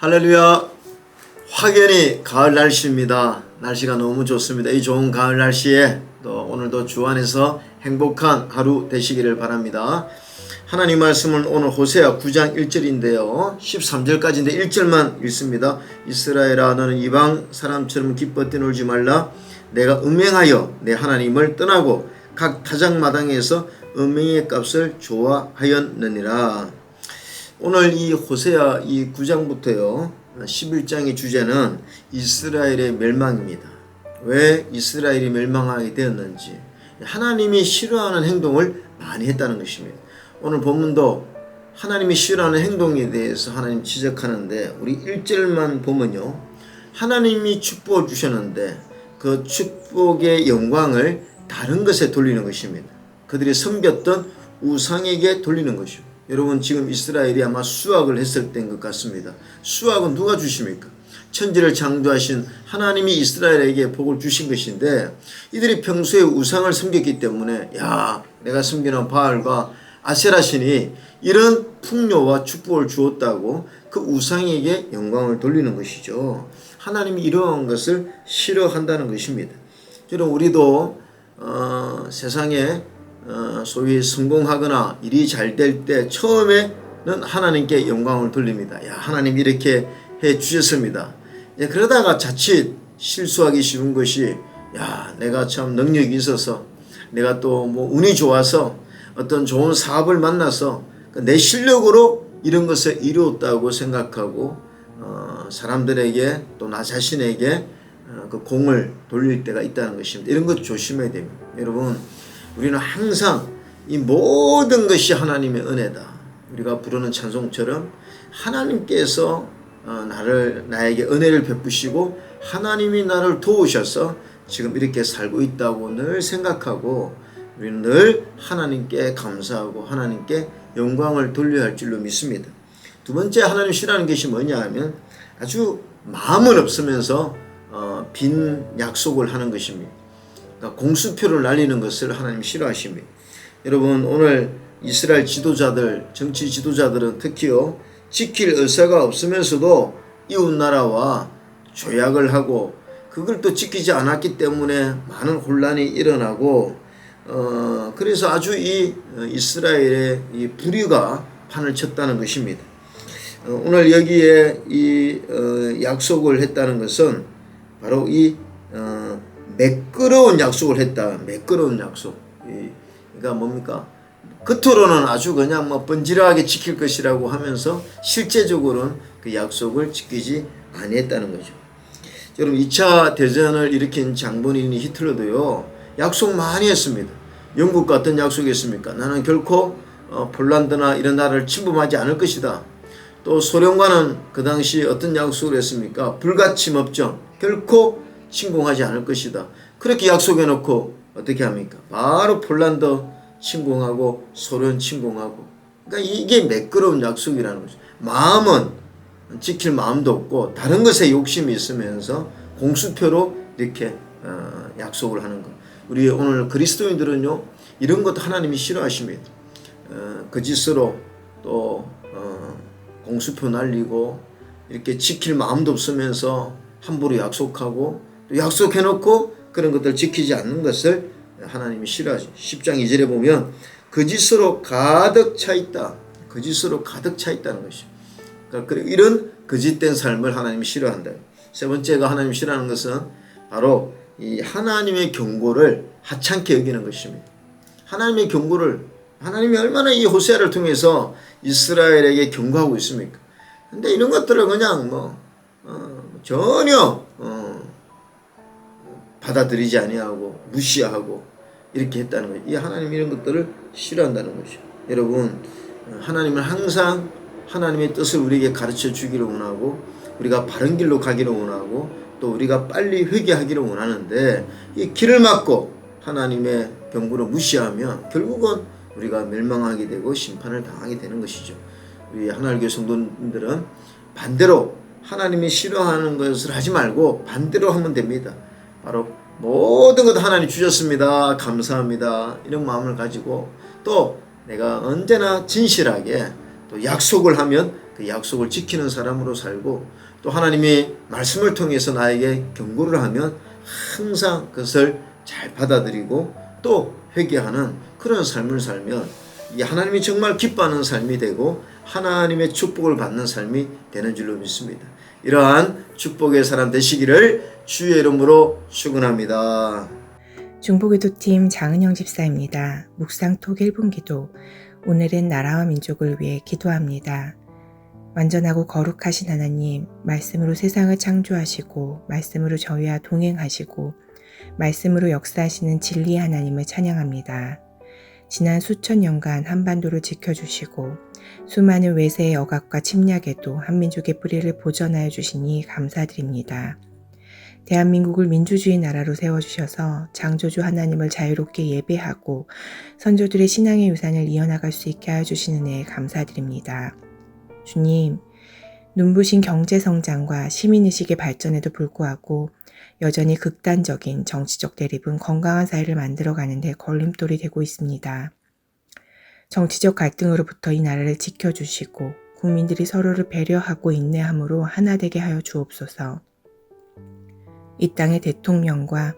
할렐루야. 확연히 가을 날씨입니다. 날씨가 너무 좋습니다. 이 좋은 가을 날씨에 또 오늘도 주 안에서 행복한 하루 되시기를 바랍니다. 하나님 말씀은 오늘 호세아 9장 1절인데요. 13절까지인데 1절만 읽습니다. 이스라엘아 너는 이방 사람처럼 기뻐 뛰놀지 말라. 내가 음행하여 내 하나님을 떠나고 각 타작마당에서 음행의 값을 좋아하였느니라. 오늘 이 호세아 이 9장부터요. 11장의 주제는 이스라엘의 멸망입니다. 왜 이스라엘이 멸망하게 되었는지 하나님이 싫어하는 행동을 많이 했다는 것입니다. 오늘 본문도 하나님이 싫어하는 행동에 대해서 하나님 지적하는데 우리 1절만 보면요. 하나님이 축복을 주셨는데 그 축복의 영광을 다른 것에 돌리는 것입니다. 그들이 섬겼던 우상에게 돌리는 것이요. 여러분 지금 이스라엘이 아마 수학을 했을 때인 것 같습니다. 수학은 누가 주십니까? 천지를 창조하신 하나님이 이스라엘에게 복을 주신 것인데 이들이 평소에 우상을 섬겼기 때문에 야 내가 섬기는 바알과 아세라 신이 이런 풍요와 축복을 주었다고 그 우상에게 영광을 돌리는 것이죠. 하나님이 이러한 것을 싫어한다는 것입니다. 여러분 우리도 어, 세상에 어, 소위 성공하거나 일이 잘 될 때 처음에는 하나님께 영광을 돌립니다. 야 하나님 이렇게 해 주셨습니다. 예, 그러다가 자칫 실수하기 쉬운 것이 야 내가 참 능력이 있어서 내가 또 뭐 운이 좋아서 어떤 좋은 사업을 만나서 내 실력으로 이런 것을 이루었다고 생각하고 어, 사람들에게 또 나 자신에게 어, 그 공을 돌릴 때가 있다는 것입니다. 이런 것 조심해야 됩니다. 여러분 우리는 항상 이 모든 것이 하나님의 은혜다. 우리가 부르는 찬송처럼 하나님께서 어, 나를 나에게 은혜를 베푸시고 하나님이 나를 도우셔서 지금 이렇게 살고 있다고 늘 생각하고 우리는 늘 하나님께 감사하고 하나님께 영광을 돌려야 할 줄로 믿습니다. 두 번째 하나님 싫어하는 것이 뭐냐 하면 아주 마음은 없으면서 어, 빈 약속을 하는 것입니다. 그러니까 공수표를 날리는 것을 하나님 싫어하십니다. 여러분 오늘 이스라엘 지도자들 정치 지도자들은 특히요 지킬 의사가 없으면서도 이웃 나라와 조약을 하고 그걸 또 지키지 않았기 때문에 많은 혼란이 일어나고 어 그래서 아주 이 이스라엘의 이 불의가 판을 쳤다는 것입니다. 어, 오늘 여기에 이 어, 약속을 했다는 것은 바로 이 어, 매끄러운 약속을 했다. 매끄러운 약속. 이, 그러니까 뭡니까? 겉으로는 아주 그냥 뭐 번지르하게 지킬 것이라고 하면서 실제적으로는 그 약속을 지키지 아니했다는 거죠. 여러분 2차 대전을 일으킨 장본인 히틀러도요. 약속 많이 했습니다. 영국과 어떤 약속했습니까? 나는 결코 어, 폴란드나 이런 나라를 침범하지 않을 것이다. 또 소련과는 그 당시 어떤 약속을 했습니까? 불가침 업종 결코 침공하지 않을 것이다. 그렇게 약속해 놓고 어떻게 합니까? 바로 폴란드 침공하고 소련 침공하고. 그러니까 이게 매끄러운 약속이라는 거죠. 마음은 지킬 마음도 없고 다른 것에 욕심이 있으면서 공수표로 이렇게 어, 약속을 하는 것. 우리 오늘 그리스도인들은요 이런 것도 하나님이 싫어하십니다. 어, 거짓으로 또 어, 공수표 날리고 이렇게 지킬 마음도 없으면서 함부로 약속하고 또 약속해놓고 그런 것들 지키지 않는 것을 하나님이 싫어하죠. 10장 2절에 보면 거짓으로 가득 차 있다. 거짓으로 가득 차 있다는 것이죠. 그러니까 이런 거짓된 삶을 하나님이 싫어한다. 세 번째가 하나님 싫어하는 것은 바로 이 하나님의 경고를 하찮게 여기는 것입니다. 하나님의 경고를 하나님이 얼마나 이 호세아를 통해서 이스라엘에게 경고하고 있습니까? 근데 이런 것들을 그냥 뭐 어, 전혀 어, 받아들이지 아니하고 무시하고 이렇게 했다는 거예요. 이 하나님 이런 것들을 싫어한다는 거죠. 여러분 하나님은 항상 하나님의 뜻을 우리에게 가르쳐 주기를 원하고 우리가 바른 길로 가기를 원하고 또 우리가 빨리 회개하기를 원하는데 이 길을 막고 하나님의 경고를 무시하면 결국은 우리가 멸망하게 되고 심판을 당하게 되는 것이죠. 우리 하나님의 성도님들은 반대로 하나님이 싫어하는 것을 하지 말고 반대로 하면 됩니다. 바로 모든 것 하나님 주셨습니다. 감사합니다. 이런 마음을 가지고 또 내가 언제나 진실하게 또 약속을 하면 그그 약속을 지키는 사람으로 살고 또 하나님이 말씀을 통해서 나에게 경고를 하면 항상 그것을 잘 받아들이고 또 회개하는 그런 삶을 살면 이 하나님이 정말 기뻐하는 삶이 되고 하나님의 축복을 받는 삶이 되는 줄로 믿습니다. 이러한 축복의 사람 되시기를 주의 이름으로 축원합니다. 중보기도팀 장은영 집사입니다. 묵상톡 1분 기도. 오늘은 나라와 민족을 위해 기도합니다. 완전하고 거룩하신 하나님, 말씀으로 세상을 창조하시고, 말씀으로 저희와 동행하시고, 말씀으로 역사하시는 진리의 하나님을 찬양합니다. 지난 수천 년간 한반도를 지켜주시고, 수많은 외세의 억압과 침략에도 한민족의 뿌리를 보전하여 주시니 감사드립니다. 대한민국을 민주주의 나라로 세워주셔서 창조주 하나님을 자유롭게 예배하고 선조들의 신앙의 유산을 이어나갈 수 있게 하여 주시는 애 감사드립니다. 주님, 눈부신 경제 성장과 시민의식의 발전에도 불구하고 여전히 극단적인 정치적 대립은 건강한 사회를 만들어가는데 걸림돌이 되고 있습니다. 정치적 갈등으로부터 이 나라를 지켜주시고 국민들이 서로를 배려하고 인내함으로 하나 되게 하여 주옵소서. 이 땅의 대통령과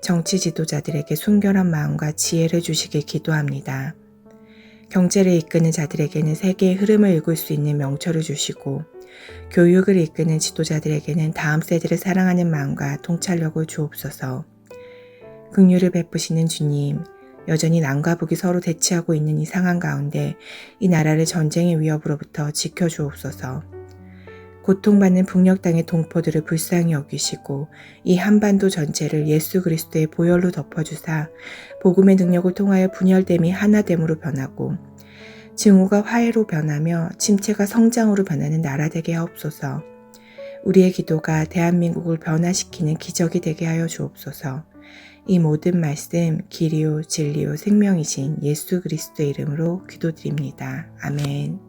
정치 지도자들에게 순결한 마음과 지혜를 주시길 기도합니다. 경제를 이끄는 자들에게는 세계의 흐름을 읽을 수 있는 명철을 주시고 교육을 이끄는 지도자들에게는 다음 세대를 사랑하는 마음과 통찰력을 주옵소서. 긍휼을 베푸시는 주님, 여전히 남과 북이 서로 대치하고 있는 이 상황 가운데 이 나라를 전쟁의 위협으로부터 지켜주옵소서. 고통받는 북녘 땅의 동포들을 불쌍히 여기시고 이 한반도 전체를 예수 그리스도의 보혈로 덮어주사 복음의 능력을 통하여 분열됨이 하나됨으로 변하고 증오가 화해로 변하며 침체가 성장으로 변하는 나라 되게 하옵소서. 우리의 기도가 대한민국을 변화시키는 기적이 되게 하여 주옵소서. 이 모든 말씀 길이요 진리요 생명이신 예수 그리스도의 이름으로 기도드립니다. 아멘.